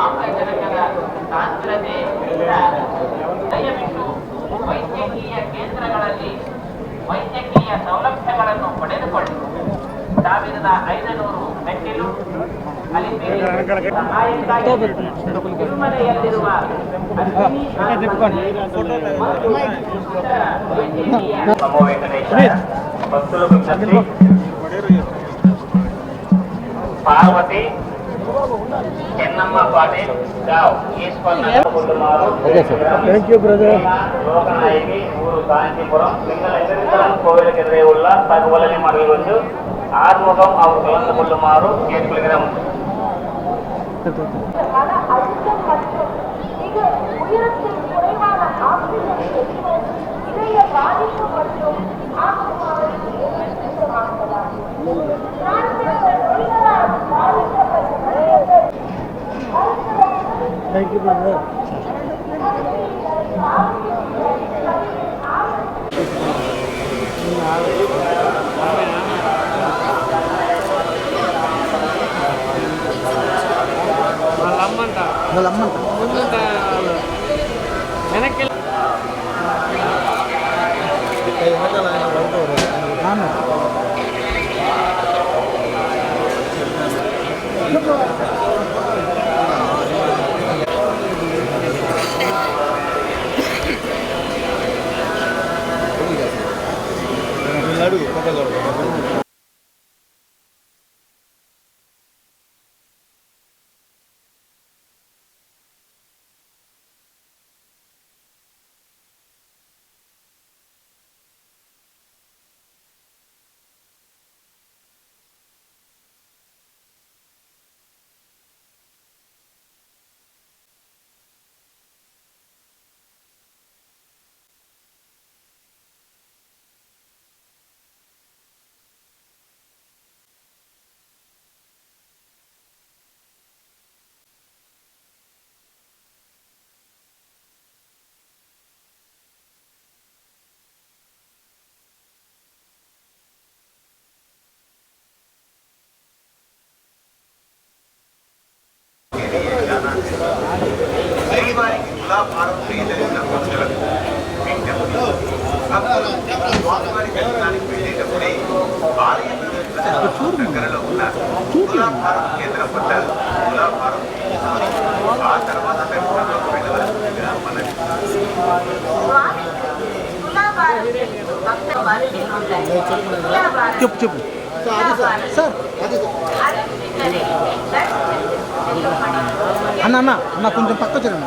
ಆಮ್ಲಜನಕದ ಸಾಂದ್ರತೆ ದಯವಿಟ್ಟು ವೈದ್ಯಕೀಯ ಕೇಂದ್ರಗಳಲ್ಲಿ ವೈದ್ಯಕೀಯ ಸೌಲಭ್ಯಗಳನ್ನು ಪಡೆದುಕೊಳ್ಳಿ ಸಾವಿರದ ಐದುನೂರು ಮೆಟ್ಟಿಲು Parvati ತಿರುಮಲೆಯಲ್ಲಿರುವ okay sir thank you brother Lokanayaki ಊರು ಕಾಂಚೀಪುರಂ ಲಿಂಗಲಿಂಗರಿಂದಲಂ ಕೋವಿಲಕ್ಕೆ ಎದುರೇ ಉಳ್ಳ ತಗವಲನೆ ಮರಳಿಗೊಂದು ಆತ್ಮಕಂ ಅವರು ಕಲಂದಕೊಂಡು ಮಾರು ಕೇಳಿಕೊಳ್ಳಿಗೆ இதய பாதிப்பு மற்றும் ஆத்மாவை எதிர்த்து மாற்றலாம் Thank you, brother. నమ్మంట నమ్మంట ముందంట వెనక్కి Look at poco. Thank you brother వాళ్ళ అమ్మంట నాన్న చెప్పు చెప్పు. అన్న అన్న అన్న కొంచెం పక్క చూడండి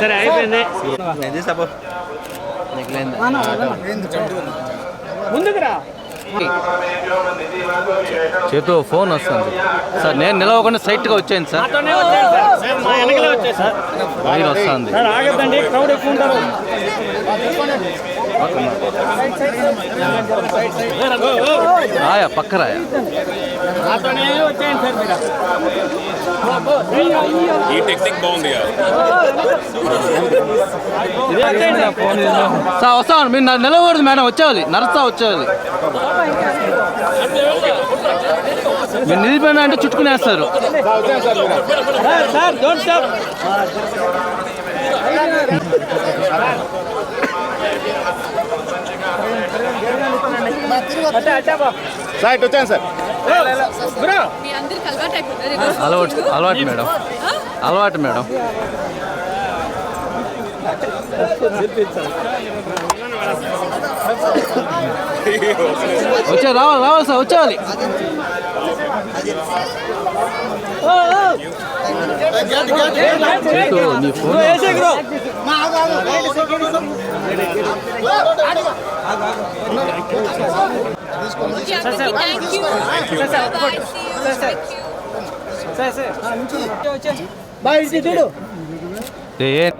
సరే అయిపోయింది ముందుకురా చేతు ఫోన్ వస్తుంది సార్ నేను నిలవకుండా సైట్గా వచ్చాను సార్ నాతోనే వచ్చాను సార్ లైన్ వస్తుంది సార్ ఆగద్దండి క్రౌడ్ ఎక్కువ ఉంటారు రాయా పక్క ఈ టెక్నిక్ బాగుంది సార్. వస్తాను. మీరు నా- నిలవకూడదు మేడం వచ్చేవాలి నడుస్తా వచ్చేవాలి మీరు నిలిపోయినా అంటే చుట్టుకునేస్తారు. సార్ సైట్ వచ్చాను సార్. అలవాటు అలవాటు మేడం. అలవాటు మేడం. వచ్చా రావాలి రావాలి సార్ వచ్చేయాలి. నీ ఫోన్.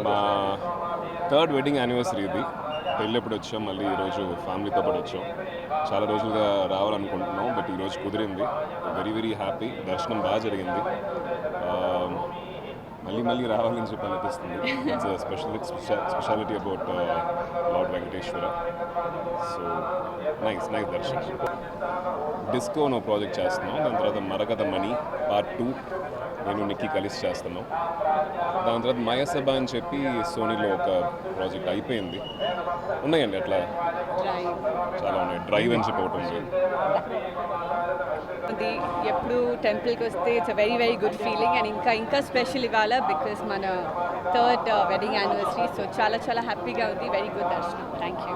మా థర్డ్ వెడ్డింగ్ యానివర్సరీ ఇది. పెళ్ళప్పుడు వచ్చాం మళ్ళీ ఈరోజు ఫ్యామిలీతో పాటు వచ్చాం. చాలా రోజులుగా రావాలనుకుంటున్నాం బట్ ఈరోజు కుదిరింది. వెరీ వెరీ హ్యాపీ దర్శనం బాగా జరిగింది. మళ్ళీ మళ్ళీ రావాలని చెప్పి అనిపిస్తుంది. It's special speciality about lord Venkateswara so nice nice దర్శనం డిస్కో నో ప్రాజెక్ట్ చేస్తున్నాం. దాని తర్వాత మరకథ మనీ పార్ట్ టూ నేను నిక్కి కలిసి చేస్తున్నాం. దాని తర్వాత మయసభ అని చెప్పి సోనీలో ఒక ప్రాజెక్ట్ అయిపోయింది. ఉన్నాయండి అట్లా? చాలా ఉన్నాయి. డ్రైవ్ అని చెప్పి ఒకటి ఉంది. అది ఎప్పుడు టెంపుల్కి వస్తే it's very very good feeling and ఇంకా ఇంకా స్పెషల్ ఇవాళ బికాస్ మన థర్డ్ వెడ్డింగ్ యానివర్సరీ సో చాలా చాలా హ్యాపీగా ఉంది. వెరీ గుడ్ దర్శనం థ్యాంక్ యూ